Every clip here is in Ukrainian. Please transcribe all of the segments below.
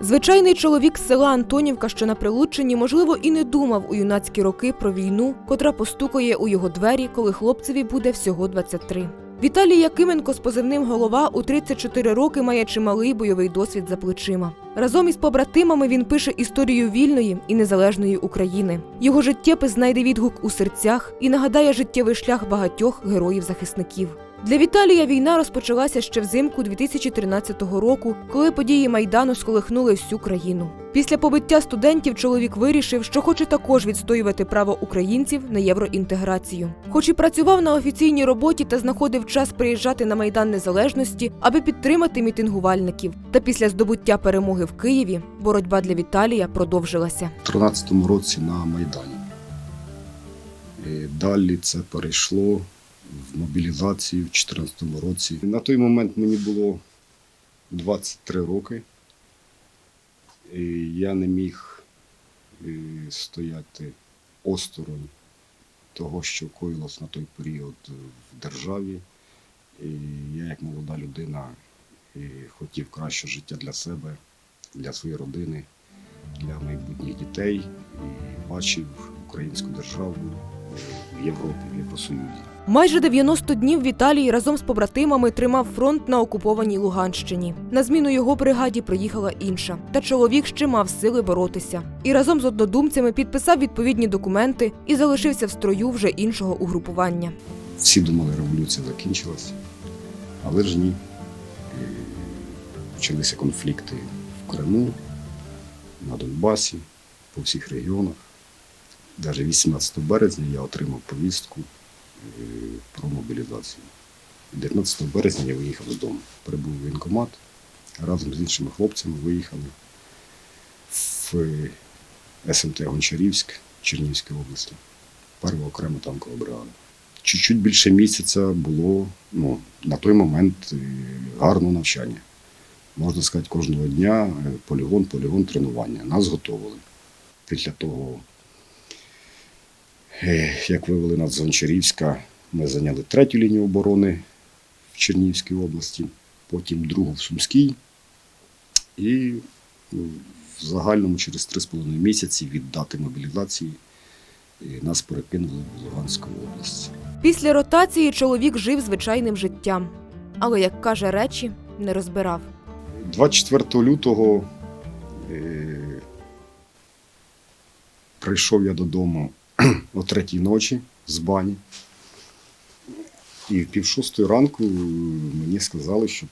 Звичайний чоловік з села Антонівка, що на Прилуччині, можливо, і не думав у юнацькі роки про війну, котра постукає у його двері, коли хлопцеві буде всього 23. Віталій Якименко з позивним голова у 34 роки має чималий бойовий досвід за плечима. Разом із побратимами він пише історію вільної і незалежної України. Його життєпис знайде відгук у серцях і нагадає життєвий шлях багатьох героїв-захисників. Для Віталія війна розпочалася ще взимку 2013 року, коли події майдану сколихнули всю країну. Після побиття студентів чоловік вирішив, що хоче також відстоювати право українців на євроінтеграцію. Хоч і працював на офіційній роботі та знаходив час приїжджати на майдан незалежності, аби підтримати мітингувальників. Та після здобуття перемоги в Києві боротьба для Віталія продовжилася. У 13-му році на Майдані. І далі це перейшло в мобілізацію в 14-му році. На той момент мені було 23 роки. І я не міг е, стояти осторонь того, що коїлось на той період в державі. І я, як молода людина, е, хотів краще життя для себе, для своєї родини для майбутніх дітей і бачив українську державу е, в Європі, в Євросоюзі. Майже 90 днів Віталій разом з побратимами тримав фронт на окупованій Луганщині. На зміну його бригаді приїхала інша, та чоловік ще мав сили боротися. І разом з однодумцями підписав відповідні документи і залишився в строю вже іншого угрупування. Всі думали, революція закінчилась, але ж ні. Почалися конфлікти в Криму, на Донбасі, по всіх регіонах. Навіть 18 березня я отримав повістку про мобілізацію. 19 березня я виїхав з дому. Прибув в воєнкомат, разом з іншими хлопцями виїхали в е, СМТ Гончарівськ Чернігівської області, перша окрема танкова бригада. Чуть-чуть більше місяця було ну, на той момент е, гарне навчання. Можна сказати, кожного дня е, полігон, полігон, тренування. Нас готували. Після того, е, як вивели нас з Гончарівська, ми зайняли третю лінію оборони в Чернігівській області, потім другу в Сумській. І ну, в загальному через 3,5 місяці від дати мобілізації е, нас перекинули в Луганську область. Після ротації чоловік жив звичайним життям, але, як каже речі, не розбирав. 24 лютого е, прийшов я додому о третій ночі з бані. І в пів шостої ранку мені сказали, що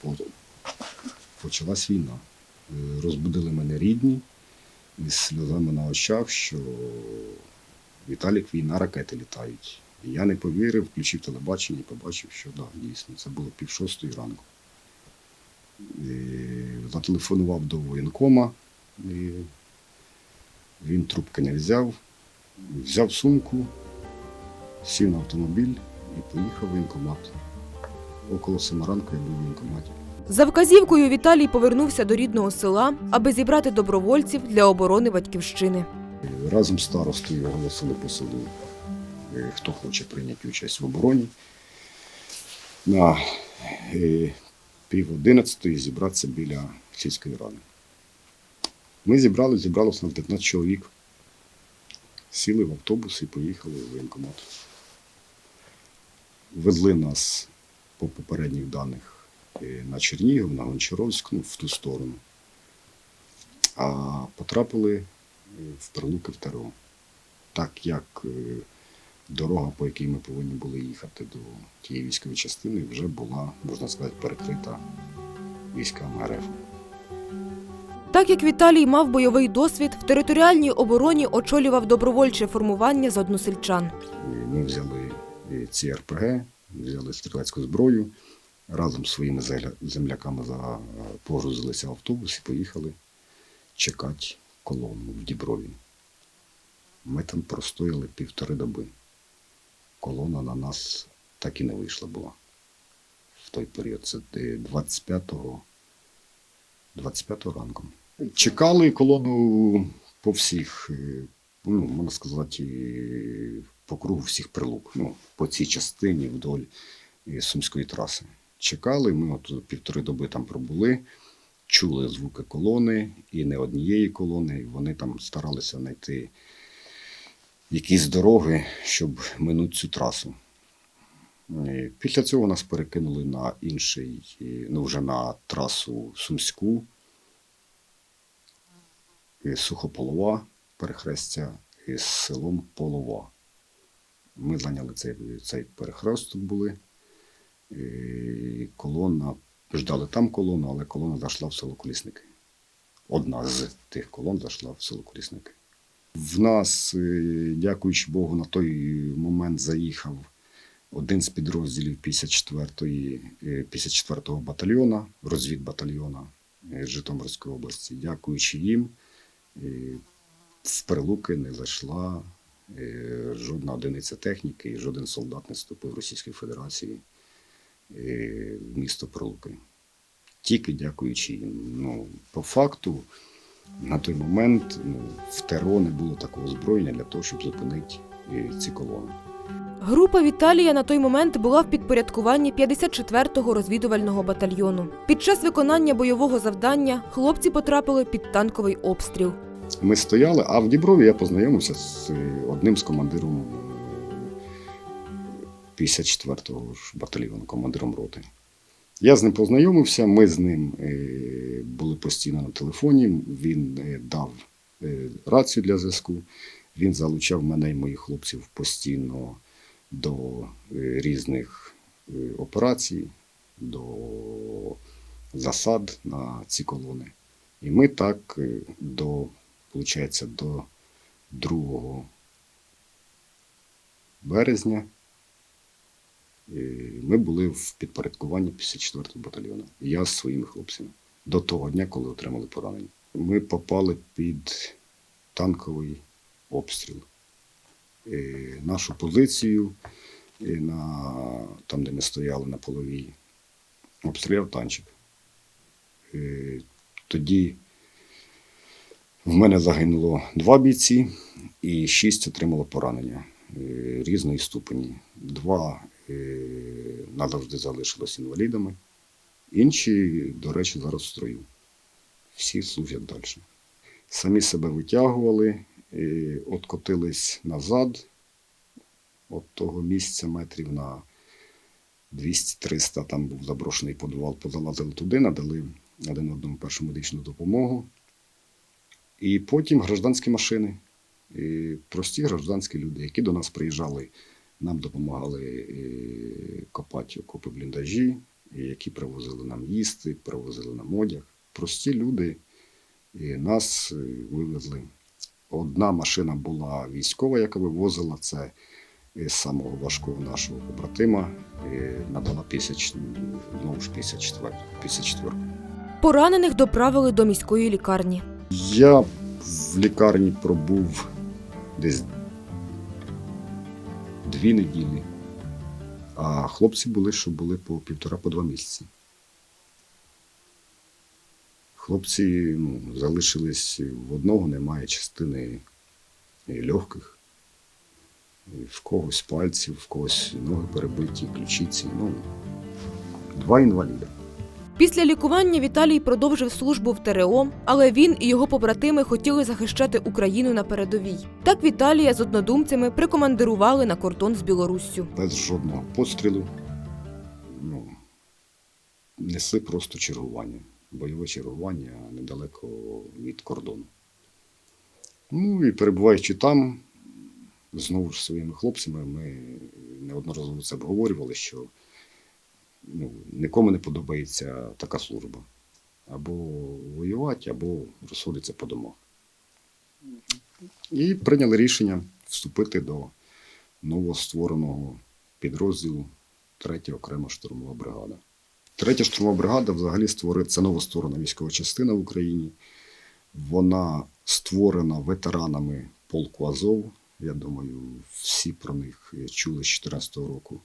почалась війна. Е, Розбудили мене рідні із сльозами на очах, що Віталік, війна, ракети літають. І я не повірив, включив телебачення і побачив, що да, дійсно, це було пів шостої ранку. І зателефонував до воєнкома, і він трубки не взяв, взяв сумку, сів на автомобіль і поїхав в воєнкомат. Около семи ранку я був в воєнкоматі. За вказівкою Віталій повернувся до рідного села, аби зібрати добровольців для оборони батьківщини. Разом з старостою оголосили по селу, е, хто хоче прийняти участь в обороні. На е, пів одинадцятої зібратися біля сільської ради. Ми зібрали, зібралося на 15 чоловік. Сіли в автобус і поїхали в воєнкомат. Везли нас по попередніх даних е, на Чернігів, на Гончаровськ, ну, в ту сторону. А потрапили е, в Прилуки в ТРО. Так як е, дорога, по якій ми повинні були їхати до тієї військової частини, вже була, можна сказати, перекрита військами РФ. Так як Віталій мав бойовий досвід, в територіальній обороні очолював добровольче формування з односельчан. Ми взяли е, ці РПГ, взяли стрілецьку зброю, разом з своїми земляками запогрузилися в автобус і поїхали чекати колону в Діброві. Ми там простояли півтори доби. Колона на нас так і не вийшла була. В той період це е, 25-го 25 ранку. Чекали колону по всіх, е, ну, можна сказати, е, по кругу всіх прилук, ну, по цій частині вдоль е, Сумської траси. Чекали, ми от півтори доби там пробули. чули звуки колони і не однієї колони. Вони там старалися знайти якісь дороги, щоб минути цю трасу. Після цього нас перекинули на інший, ну вже на трасу Сумську, Сухополова, перехрестя із селом Полова. Ми зайняли цей, цей перехресток були. І колона, ждали там колону, але колона зайшла в село Колісники. Одна з тих колон зайшла в село Колісники. В нас, е, дякуючи Богу, на той момент заїхав один з підрозділів 54-ї, е, 54-го батальйона, розвідбатальйона е, з Житомирської області. Дякуючи їм, е, в Прилуки не зайшла е, жодна одиниця техніки і жоден солдат не вступив Російської Федерації е, в місто Прилуки. Тільки дякуючи їм. Ну, по факту, на той момент ну, в ТРО не було такого зброєння для того, щоб зупинити е, ці колони. Група Віталія на той момент була в підпорядкуванні 54-го розвідувального батальйону. Під час виконання бойового завдання хлопці потрапили під танковий обстріл. Ми стояли, а в Діброві я познайомився з е, одним з командиром е, 54-го батальйону, командиром роти. Я з ним познайомився, ми з ним е, були постійно на телефоні. Він е, дав е, рацію для зв'язку. Він залучав мене і моїх хлопців постійно до е, різних е, операцій, до засад на ці колони. І ми так е, до, виходить, до 2 березня ми були в підпорядкуванні 54-го батальйону. Я з своїми хлопцями. До того дня, коли отримали поранення. Ми попали під танковий обстріл. Е, Нашу позицію, е, на, там, де ми стояли на половій, обстріляв танчик. Е, Тоді в мене загинуло два бійці і шість отримало поранення різної ступені. Два назавжди залишились інвалідами, інші, до речі, зараз в строю. Всі служать далі. Самі себе витягували, е, откотились назад от того місця метрів на 200-300, там був заброшений подвал, позалазили туди, надали один одному першу медичну допомогу. І потім гражданські машини, і прості гражданські люди, які до нас приїжджали, нам допомагали е, копати окопи бліндажі, які привозили нам їсти, привозили нам одяг. Прості люди і нас е, вивезли. Одна машина була військова, яка вивозила це з самого важкого нашого побратима, і надала 50, знову ж 54. 54. Поранених доправили до міської лікарні. Я в лікарні пробув десь дві неділі, а хлопці були, що були по півтора по два місяці. Хлопці ну, залишились в одного, немає частини і легких, і в когось пальців, в когось ноги перебиті, ключиці. Ну, два інваліда. Після лікування Віталій продовжив службу в ТРО, але він і його побратими хотіли захищати Україну на передовій. Так Віталія з однодумцями прикомандирували на кордон з Білоруссю. без жодного пострілу. Ну, несли просто чергування, бойове чергування недалеко від кордону. Ну і перебуваючи там, знову ж своїми хлопцями, ми неодноразово це обговорювали, що ну, нікому не подобається така служба. Або воювати, або розходитися по домах. І прийняли рішення вступити до новоствореного підрозділу 3 окрема штурмова бригада. Третя штурмова бригада взагалі створила це новостворена військова частина в Україні. Вона створена ветеранами полку Азов. Я думаю, всі про них чули з 2014 року.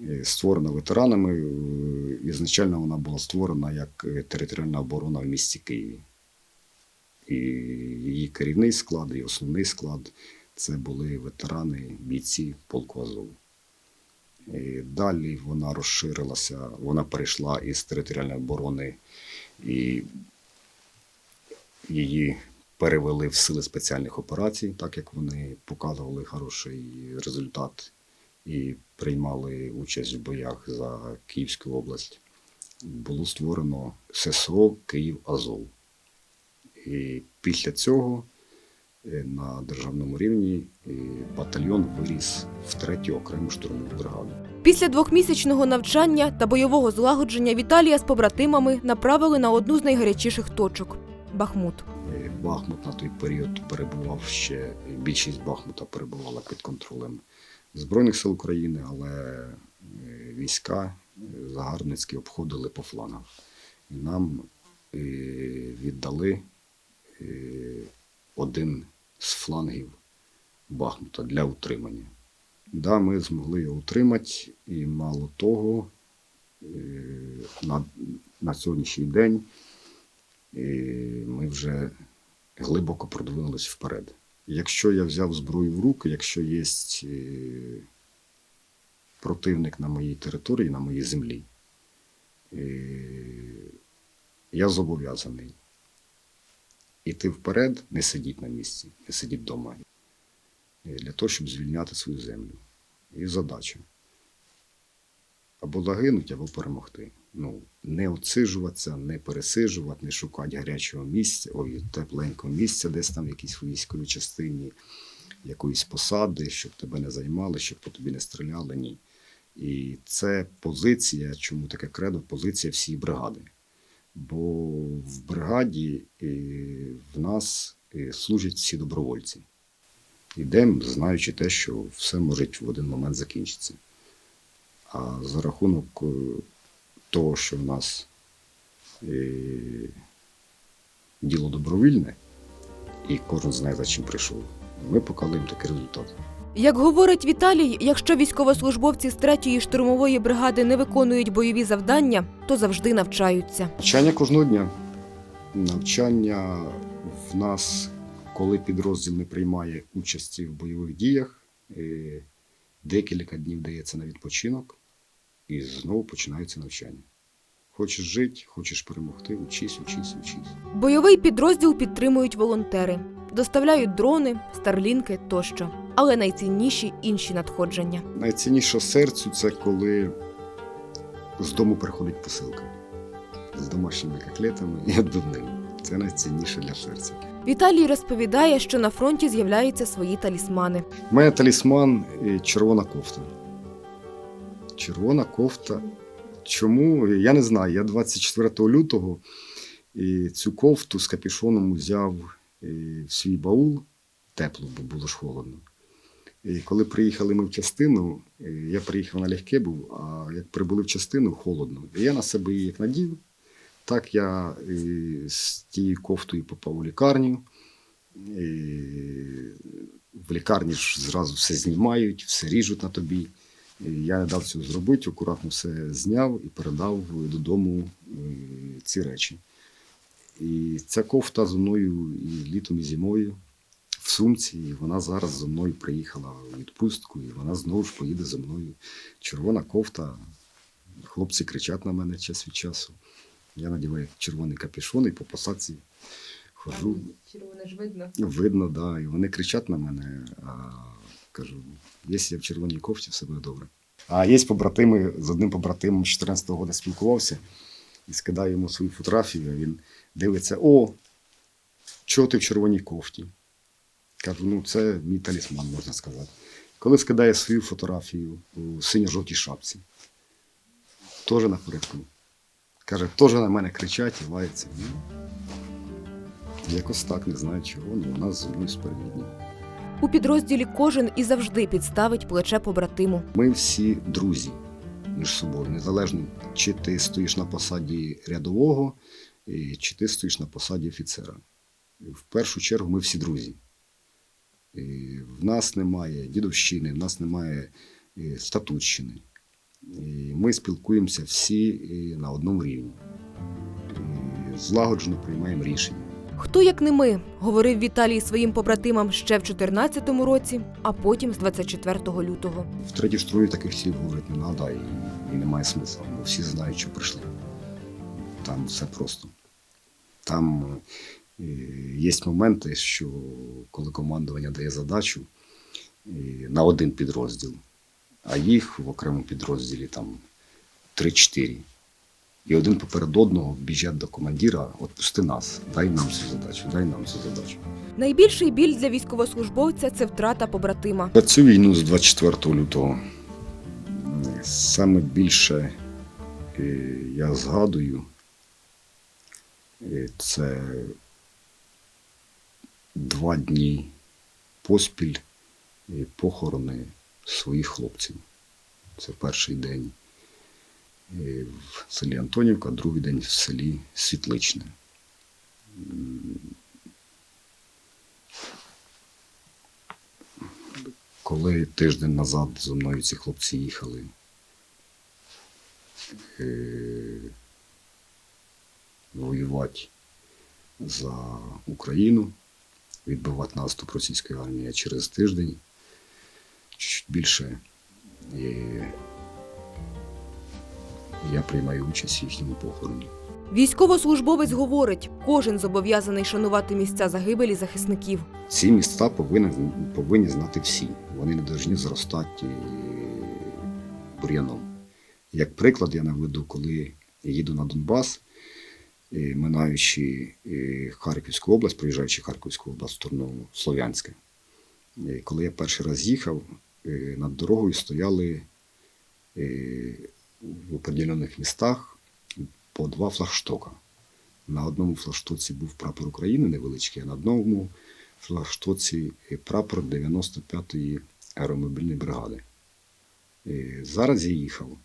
Е, Створена ветеранами. е, Ізначально вона була створена як е, територіальна оборона в місті Києві. І її керівний склад, і основний склад це були ветерани, бійці полку Азов. І далі вона розширилася, вона перейшла із територіальної оборони і її перевели в сили спеціальних операцій, так як вони показували хороший результат і приймали участь в боях за Київську область. Було створено ССО Київ Азов. І після цього на державному рівні е, батальйон виріс в третю окрему штурмову бригаду. Після двохмісячного навчання та бойового злагодження Віталія з побратимами направили на одну з найгарячіших точок Бахмут. Е, Бахмут на той період перебував ще, більшість Бахмута перебувала під контролем Збройних сил України, але е, війська е, загарбницькі обходили по флангах. І нам е, віддали е, один з флангів Бахмута для утримання. Да, ми змогли його утримати, і мало того, е, на, на сьогоднішній день ми вже глибоко продвинулись вперед. Якщо я взяв зброю в руки, якщо є е, противник на моїй території, на моїй землі, е, я зобов'язаний іти вперед, не сидіти на місці, не сидіти вдома, е, для того, щоб звільняти свою землю. І задача або загинуть, або перемогти. Ну, не отсижуватися, не пересижувати, не шукати гарячого місця, ой, тепленького місця, десь там в якійсь військовій частині, якоїсь посади, щоб тебе не займали, щоб по тобі не стріляли. Ні. І це позиція, чому таке кредо, позиція всієї бригади. Бо в бригаді е, в нас е, служать всі добровольці. Йдемо, знаючи те, що все може в один момент закінчитися. А за рахунок е, того, що в нас діло добровільне, і кожен знає, за чим прийшов, ми показуємо такий результат. Як говорить Віталій, якщо військовослужбовці з третьої штурмової бригади не виконують бойові завдання, то завжди навчаються. Навчання кожного дня. Навчання в нас, коли підрозділ не приймає участі в бойових діях, е, декілька днів дається на відпочинок, і знову починається навчання. Хочеш жити, хочеш перемогти, учись, учись, учись. Бойовий підрозділ підтримують волонтери, доставляють дрони, старлінки тощо. Але найцінніші інші надходження. Найцінніше серцю це коли з дому приходить посилка з домашніми котлетами і відбивними. Це найцінніше для серця. Віталій розповідає, що на фронті з'являються свої талісмани. У мене талісман е, червона кофта. Червона кофта. Чому? Я не знаю. Я 24 лютого і цю кофту з капюшоном взяв е, в свій баул, тепло, бо було ж холодно. І коли приїхали ми в частину, е, я приїхав на легке був, а як прибули в частину, холодно. І я на себе її як надів. Так я е, з тією кофтою попав у лікарню. І в лікарні ж зразу все знімають, все ріжуть на тобі. І Я не дав цього зробити, акуратно все зняв і передав додому е, ці речі. І ця кофта зі мною і літом, і зимою в сумці, і вона зараз зі мною приїхала у відпустку, і вона знову ж поїде зі мною. Червона кофта. Хлопці кричать на мене час від часу. Я надіваю червоний капюшон і по посадці ходжу. Червоне ж видно. Видно, да. І вони кричать на мене. А кажу, якщо я в червоній кофті, все буде добре. А є побратими, з одним побратимом 14-го року спілкувався і скидаю йому свою фотографію. Він дивиться: о, чого ти в червоній кофті? Кажу, ну це мій талісман, можна сказати. Коли скидає свою фотографію у синьо-жовтій шапці, теж напередку. Каже, теж на мене кричать і лаються. Ну, Якось так, не знаю чого, але нас зі мною спередні. У підрозділі кожен і завжди підставить плече побратиму. Ми всі друзі між собою, незалежно, чи ти стоїш на посаді рядового, чи ти стоїш на посаді офіцера. В першу чергу ми всі друзі. В нас немає дідовщини, в нас немає е, статутщини. І ми спілкуємося всі е, на одному рівні. Злагоджено приймаємо рішення. Хто як не ми, говорив Віталій своїм побратимам ще в 14-му році, а потім з 24 лютого. В третій штурмі таких слів говорити не треба і, і немає смисла, бо всі знають, що прийшли. Там все просто. Там є моменти, що коли командування дає задачу е, на один підрозділ, а їх в окремому підрозділі там 3-4. І один поперед одного біжать до командира, отпусти нас, дай нам цю задачу, дай нам цю задачу. Найбільший біль для військовослужбовця це втрата побратима. За цю війну з 24 лютого е, саме більше е, я згадую, е, це два дні поспіль е, похорони своїх хлопців. Це перший день е, в селі Антонівка, другий день в селі Світличне. Коли тиждень назад зі мною ці хлопці їхали е, воювати за Україну, відбивати наступ російської армії а через тиждень, чуть більше, е, я приймаю участь в їхньому похороні. Військовослужбовець говорить, кожен зобов'язаний шанувати місця загибелі захисників. Ці міста повинні, повинні знати всі. Вони не повинні зростати е, бур'яном. Як приклад, я наведу, коли я їду на Донбас, минаючи Харківську область, проїжджаючи Харківську область в сторону Слов'янська. Коли я перший раз їхав, над дорогою стояли в определених містах по два флагштока. На одному флагштоці був прапор України невеличкий, а на одному флагштоці прапор 95-ї аеромобільної бригади. Зараз я їхав.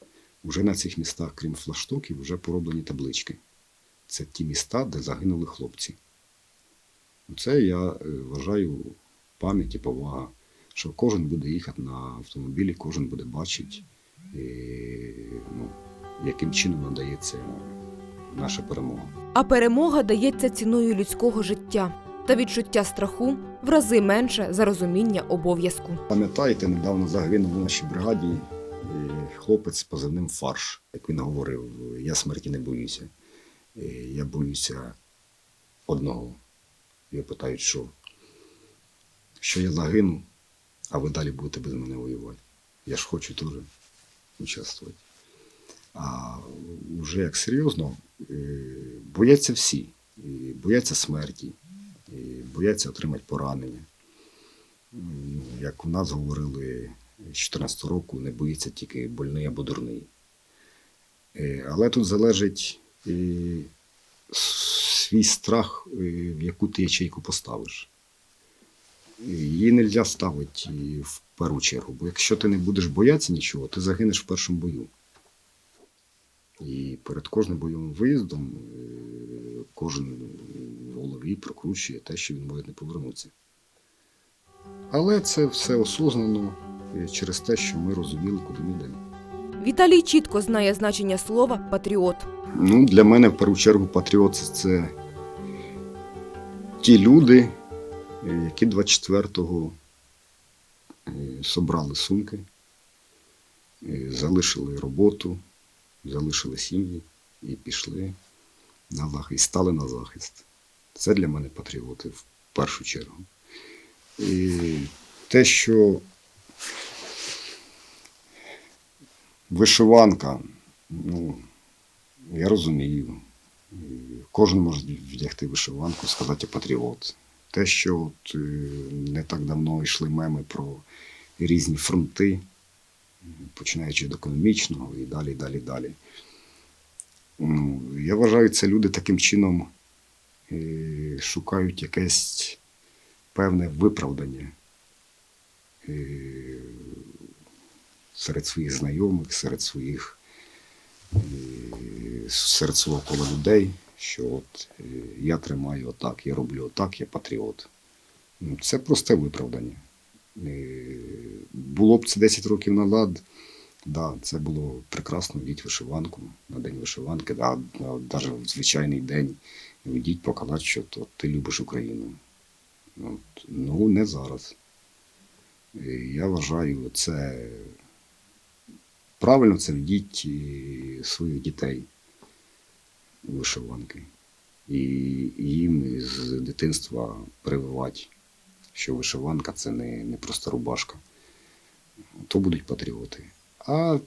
Уже на цих містах, крім флагштоків, вже пороблені таблички. Це ті міста, де загинули хлопці. Це я е, вважаю пам'ять і повага, що кожен буде їхати на автомобілі, кожен буде бачити, е, ну, яким чином надається наша перемога. А перемога дається ціною людського життя та відчуття страху в рази менше за розуміння обов'язку. Пам'ятаєте, недавно загинув у нашій бригаді е, хлопець з позивним фарш. Як він говорив, я смерті не боюся. Е, Я боюся одного. Його питають, що? Що я загину, а ви далі будете без мене воювати. Я ж хочу теж участвувати. А вже як серйозно, е, бояться всі. Бояться смерті, бояться отримати поранення. Як у нас говорили з 14 року, не боїться тільки больний або дурний. Е, Але тут залежить свій страх, е, в яку ти ячейку поставиш. Е, Її не можна ставити е, в першу чергу, бо якщо ти не будеш боятися нічого, ти загинеш в першому бою. І перед кожним бойовим виїздом е, кожен в голові прокручує те, що він може не повернутися. Але це все осознано е, через те, що ми розуміли, куди ми йдемо. Віталій чітко знає значення слова патріот. Ну, для мене в першу чергу патріот це- ті люди, е, які 24-го е, собрали сумки, е, залишили роботу, залишили сім'ї і пішли на захист, стали на захист. Це для мене патріоти в першу чергу. І те, що вишиванка, ну, я розумію. Кожен може вдягти вишиванку, сказати патріот. Те, що от, е, не так давно йшли меми про різні фронти, починаючи від економічного і далі, далі, далі. Ну, я вважаю, це люди таким чином е, шукають якесь певне виправдання е, серед своїх знайомих, серед своїх е, серед свого кола людей, що от е, я тримаю отак, я роблю отак, я патріот. Ну, Це просте виправдання. Е, Було б це 10 років назад, да, це було прекрасно вдіть вишиванку на день вишиванки, да, навіть в звичайний день вдіть, показати, що то, ти любиш Україну. От, Ну, не зараз. Я вважаю, це правильно це вдіть е, своїх дітей вишиванки. і їм з дитинства прививати, що вишиванка це не, не просто рубашка. То будуть патріоти. А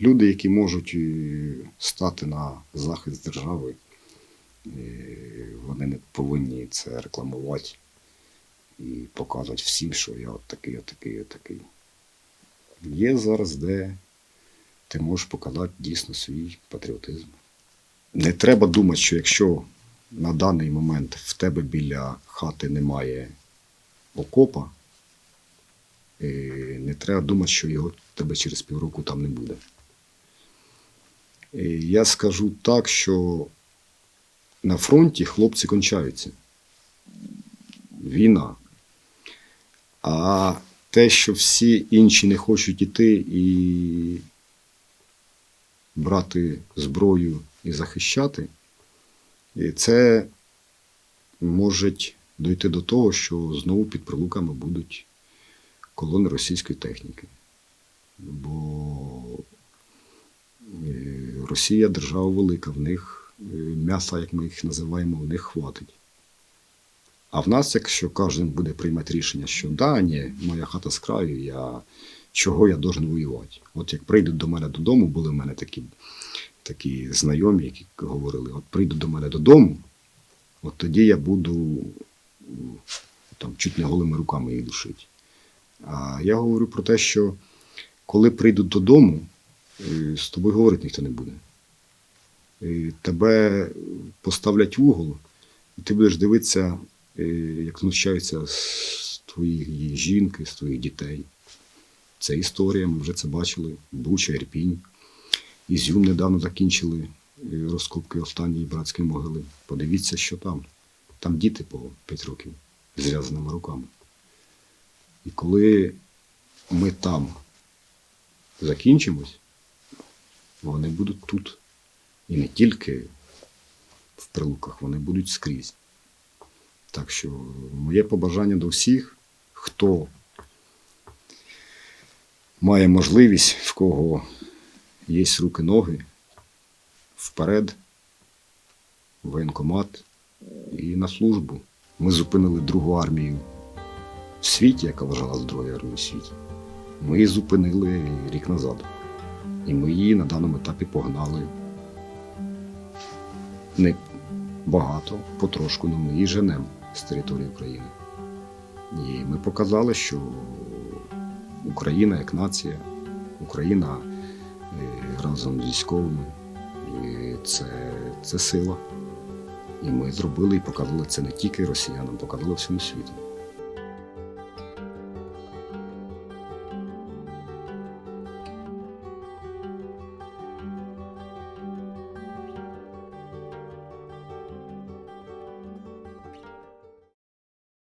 люди, які можуть е, стати на захист держави, е, вони не повинні це рекламувати і показувати всім, що я от такий, от такий, от такий. Є зараз, де ти можеш показати дійсно свій патріотизм. Не треба думати, що якщо на даний момент в тебе біля хати немає окопа, не треба думати, що його тебе через півроку там не буде. Я скажу так, що на фронті хлопці кончаються. Війна. А те, що всі інші не хочуть іти і брати зброю і захищати, і це може дойти до того, що знову під прилуками будуть колони російської техніки. Бо е, Росія держава велика, в них е, м'яса, як ми їх називаємо, в них хватить. А в нас, якщо кожен буде приймати рішення, що да, ні, моя хата з краю, я чого я должен воювати. От як прийдуть до мене додому, були в мене такі, такі знайомі, які говорили: от прийдуть до мене додому, от тоді я буду там чуть не голими руками їх душити. А я говорю про те, що коли прийдуть додому, е, з тобою говорити ніхто не буде. Е, Тебе поставлять в угол, і ти будеш дивитися, як знущаються з твоєї жінки, з твоїх дітей. Це історія, ми вже це бачили. Буча, Ірпінь. Ізюм недавно закінчили е, розкопки останньої братської могили. Подивіться, що там. Там діти по 5 років з зв'язаними руками. І коли ми там закінчимось, вони будуть тут. І не тільки в прилуках, вони будуть скрізь. Так що моє побажання до всіх, хто має можливість, в кого є руки-ноги, вперед, в воєнкомат і на службу. Ми зупинили другу армію в світі, яка вважалася другою армією в світі. Ми її зупинили рік назад. І ми її на даному етапі погнали не багато, потрошку, але ми її женемо з території України. І ми показали, що Україна як нація, Україна е, разом з військовими, і це, це сила. І ми зробили і показали це не тільки росіянам, показали всьому світу.